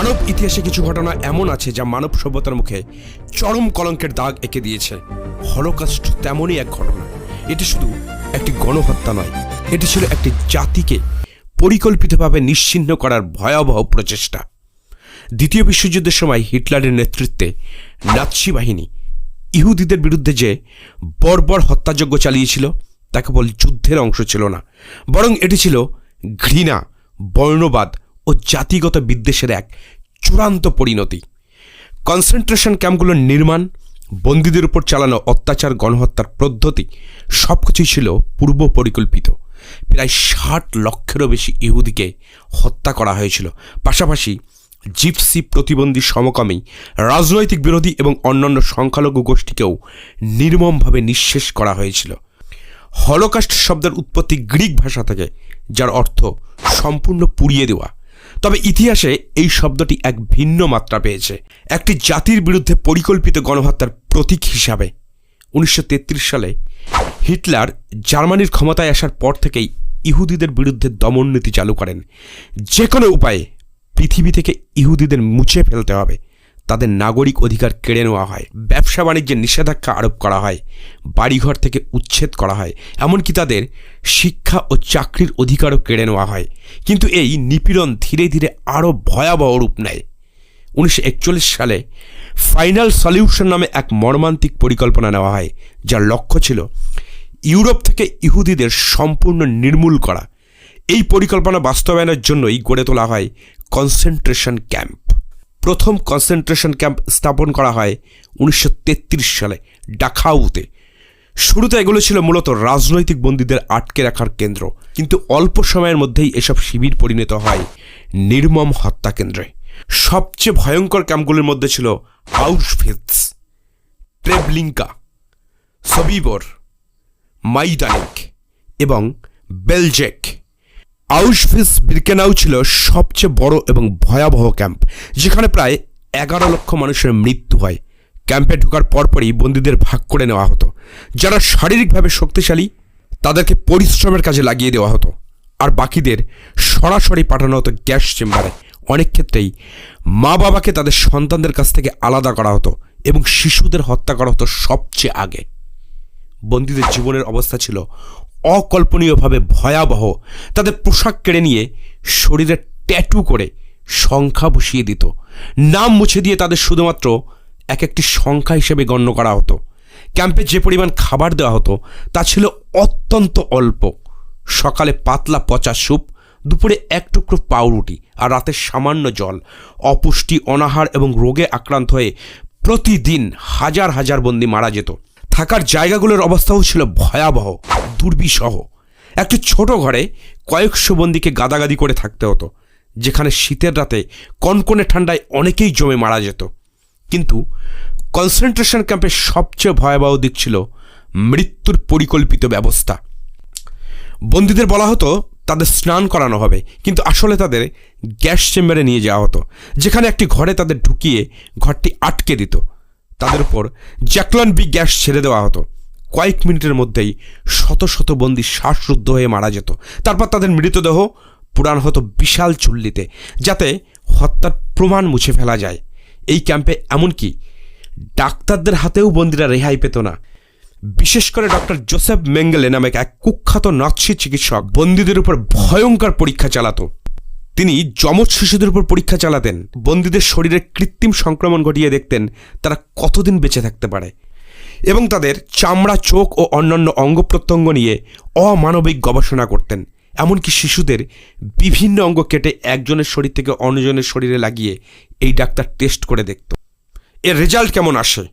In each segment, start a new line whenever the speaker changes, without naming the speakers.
মানব ইতিহাসে কিছু ঘটনা এমন আছে যা মানব সভ্যতার মুখে চরম কলঙ্কের দাগ এঁকে দিয়েছে। হলোকাস্ট তেমনই এক ঘটনা। এটি শুধু একটি গণহত্যা নয়, এটি ছিল একটি জাতিকে পরিকল্পিতভাবে নিশ্চিহ্ন করার ভয়াবহ প্রচেষ্টা। দ্বিতীয় বিশ্বযুদ্ধের সময় হিটলারের নেতৃত্বে নাৎসি বাহিনী ইহুদিদের বিরুদ্ধে যে বর্বর হত্যাযজ্ঞ চালিয়েছিল তা কেবল যুদ্ধের অংশ ছিল না, বরং এটি ছিল ঘৃণা, বর্ণবাদ ও জাতিগত বিদ্বেষের এক চূড়ান্ত পরিণতি। কনসেন্ট্রেশন ক্যাম্পগুলোর নির্মাণ, বন্দীদের উপর চালানো অত্যাচার, গণহত্যার পদ্ধতি সব কিছুই ছিল পূর্ব পরিকল্পিত। প্রায় ষাট লক্ষেরও বেশি ইহুদিকে হত্যা করা হয়েছিল। পাশাপাশি জিপসি প্রতিবন্ধী সমকামী, রাজনৈতিক বিরোধী এবং অন্যান্য সংখ্যালঘু গোষ্ঠীকেও নির্মমভাবে নিঃশেষ করা হয়েছিল। হলোকাস্ট শব্দের উৎপত্তি গ্রিক ভাষা থেকে, যার অর্থ সম্পূর্ণ পুড়িয়ে দেওয়া। তবে ইতিহাসে এই শব্দটি এক ভিন্ন মাত্রা পেয়েছে। একটি জাতির বিরুদ্ধে পরিকল্পিত গণহত্যার প্রতীক হিসাবে। উনিশশো তেত্রিশ সালে হিটলার জার্মানির ক্ষমতায় আসার পর থেকেই ইহুদিদের বিরুদ্ধে দমননীতি চালু করেন। যে কোনো উপায়ে পৃথিবী থেকে ইহুদিদের মুছে ফেলতে হবে। তাদের নাগরিক অধিকার কেড়ে নেওয়া হয়। ব্যবসা বাণিজ্যের নিষেধাজ্ঞা আরোপ করা হয়। বাড়িঘর থেকে উচ্ছেদ করা হয়। এমনকি তাদের শিক্ষা ও চাকরির অধিকারও কেড়ে নেওয়া হয়। কিন্তু এই নিপীড়ন ধীরে ধীরে আরও ভয়াবহ রূপ নেয়। উনিশশো একচল্লিশ সালে ফাইনাল সলিউশন নামে এক মর্মান্তিক পরিকল্পনা নেওয়া হয়, যার লক্ষ্য ছিল ইউরোপ থেকে ইহুদিদের সম্পূর্ণ নির্মূল করা। এই পরিকল্পনা বাস্তবায়নের জন্যই গড়ে তোলা হয় কনসেন্ট্রেশন ক্যাম্প। প্রথম কনসেন্ট্রেশন ক্যাম্প স্থাপন করা হয় উনিশশো তেত্রিশ সালে ডাখাউতে শুরুতে এগুলো ছিল মূলত রাজনৈতিক বন্দীদের আটকে রাখার কেন্দ্র। কিন্তু অল্প সময়ের মধ্যেই এসব শিবির পরিণত হয় নির্মম হত্যা কেন্দ্রে সবচেয়ে ভয়ঙ্কর ক্যাম্পগুলির মধ্যে ছিল আউশভিটস ট্রেবলিঙ্কা, সবিবর, মাইদানিক এবং বেলজেক। আউশভিস বিরকেনাউ ছিল সবচেয়ে বড় এবং ভয়াবহ ক্যাম্প, যেখানে প্রায় এগারো লক্ষ মানুষের মৃত্যু হয়। ক্যাম্পে ঢোকার পরপরই বন্দীদের ভাগ করে নেওয়া হতো। যারা শারীরিকভাবে শক্তিশালী, তাদেরকে পরিশ্রমের কাজে লাগিয়ে দেওয়া হতো। আর বাকিদের সরাসরি পাঠানো হতো গ্যাস চেম্বারে। অনেক ক্ষেত্রেই মা বাবাকে তাদের সন্তানদের কাছ থেকে আলাদা করা হতো এবং শিশুদের হত্যা করা হতো সবচেয়ে আগে। বন্দীদের জীবনের অবস্থা ছিল অকল্পনীয়ভাবে ভয়াবহ। তাদের পোশাক কেড়ে নিয়ে শরীরে ট্যাটু করে সংখ্যা বসিয়ে দিত। নাম মুছে দিয়ে তাদের শুধুমাত্র এক একটি সংখ্যা হিসেবে গণ্য করা হতো। ক্যাম্পে যে পরিমাণ খাবার দেওয়া হতো, তা ছিল অত্যন্ত অল্প। সকালে পাতলা পচা স্যুপ, দুপুরে এক টুকরো পাউরুটি আর রাতে সামান্য জল। অপুষ্টি, অনাহার এবং রোগে আক্রান্ত হয়ে প্রতিদিন হাজার হাজার বন্দি মারা যেত। থাকার জায়গাগুলোর অবস্থাও ছিল ভয়াবহ। দুর্বিসহ একটি ছোট ঘরে কয়েকশো বন্দিকে গাদাগাদি করে থাকতে হতো, যেখানে শীতের রাতে কনকনে ঠান্ডায় অনেকেই জমে মারা যেত। কিন্তু কনসেন্ট্রেশন ক্যাম্পের সবচেয়ে ভয়াবহ দিক ছিল মৃত্যুর পরিকল্পিত ব্যবস্থা। বন্দীদের বলা হতো, তাদের স্নান করানো হবে, কিন্তু আসলে তাদের গ্যাস চেম্বারে নিয়ে যাওয়া হতো, যেখানে একটি ঘরে তাদের ঢুকিয়ে ঘরটি আটকে দিত। তাদের উপর জ্যাকলন বি গ্যাস ছেড়ে দেওয়া হতো। কয়েক মিনিটের মধ্যেই শত শত বন্দী শ্বাসরুদ্ধ হয়ে মারা যেত। তারপর তাদের মৃতদেহ পুরাণ হতো বিশাল চুল্লিতে, যাতে হত্যার প্রমাণ মুছে ফেলা যায়। এই ক্যাম্পে এমনকি ডাক্তারদের হাতেও বন্দীরা রেহাই পেত না। বিশেষ করে ডক্টর জোসেফ মেঙ্গেলে নামে এক কুখ্যাত নাৎসি চিকিৎসক বন্দীদের উপর ভয়ঙ্কর পরীক্ষা চালাতো। তিনি যমজ শিশুদের উপর পরীক্ষা চালাতেন। বন্দীদের শরীরে কৃত্রিম সংক্রমণ ঘটিয়ে দেখতেন তারা কতদিন বেঁচে থাকতে পারে। এবং তাদের চামড়া, চোখ ও অন্যান্য অঙ্গ প্রত্যঙ্গ নিয়ে অমানবিক গবেষণা করতেন। এমনকি শিশুদের বিভিন্ন অঙ্গ কেটে একজনের শরীর থেকে অন্যজনের শরীরে লাগিয়ে এই ডাক্তার টেস্ট করে দেখত। এর রেজাল্ট কেমন আসে?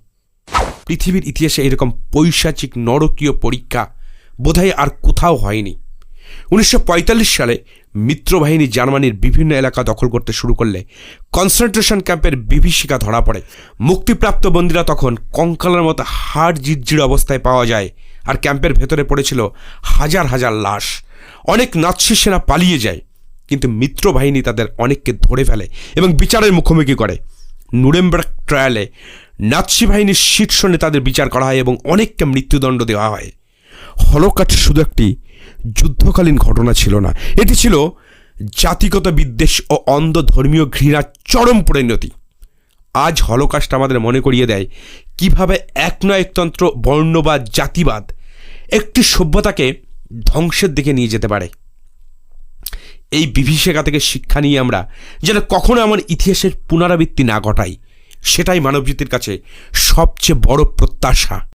পৃথিবীর ইতিহাসে এরকম পৈশাচিক নরকীয় পরীক্ষা বোধহয় আর কোথাও হয়নি। উনিশশো পঁয়তাল্লিশ সালে মিত্রবাহিনী জার্মানির বিভিন্ন এলাকা দখল করতে শুরু করলে কনসেন্ট্রেশন ক্যাম্পের বিভীষিকা ধরা পড়ে। মুক্তিপ্রাপ্ত বন্দীরা তখন কঙ্কালের মতো হাড় জিজ্জির অবস্থায় পাওয়া যায় আর ক্যাম্পের ভেতরে পড়েছিল হাজার হাজার লাশ। অনেক নাৎসি সেনা পালিয়ে যায়, কিন্তু মিত্রবাহিনী তাদের অনেককে ধরে ফেলে এবং বিচারের মুখোমুখি করে। নুরেমবার্গ ট্রায়ালে নাৎসি বাহিনীর শীর্ষ নেতাদের বিচার করা হয় এবং অনেককে মৃত্যুদণ্ড দেওয়া হয়। হলোকাট শুধু একটি যুদ্ধকালীন ঘটনা ছিল না। এটি ছিল জাতিগত বিদ্বেষ ও অন্ধ ধর্মীয় ঘৃণার চরম পরিণতি। আজ হলোকাস্ট আমাদের মনে করিয়ে দেয়, কীভাবে এক নয় একতন্ত্র বর্ণবাদ জাতিবাদ একটি সভ্যতাকে ধ্বংসের দিকে নিয়ে যেতে পারে। এই বিভীষিকা থেকে শিক্ষা নিয়ে আমরা যেন কখনো আমার ইতিহাসের পুনরাবৃত্তি না ঘটাই, সেটাই মানবজাতির কাছে সবচেয়ে বড় প্রত্যাশা।